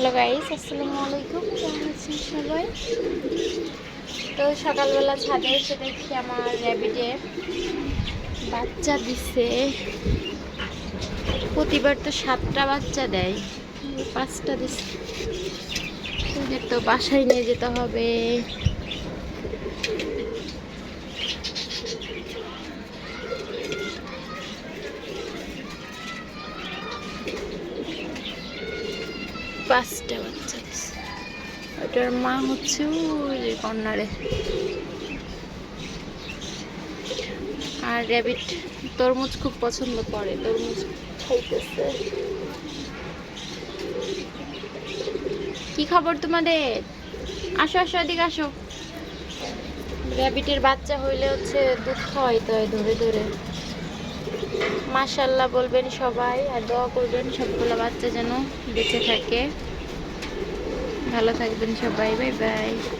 Hello guys আসসালামু আলাইকুম কেমন আছেন সবাই? তো সকালবেলা ছাদে এসে দেখি আমার র্যাবিটে বাচ্চা দিছে। প্রতিবার তো সাতটা বাচ্চা দেয়। পাঁচটা দিছে। তো বাসায় নিয়ে যেতে হবে। পাঁচটা বাচ্চা দিছে। ওটার মা হচ্ছে ওই কর্নারে আর র্যাবিট তরমুজ খুব পছন্দ করে, তরমুজ খাইতেছে। কি খবর তোমাদের? আসো আসো, এদিকে আসো। র্যাবিটের বাচ্চা হইলে হচ্ছে দুধ খাওয়াইতে হয় ধরে ধরে। মাশাল্লাহ বলবেন সবাই আর দোয়া করবেন সবগুলো বাচ্চা যেন বেঁচে থাকে। ভালো থাকবেন সবাই, বাই বাই।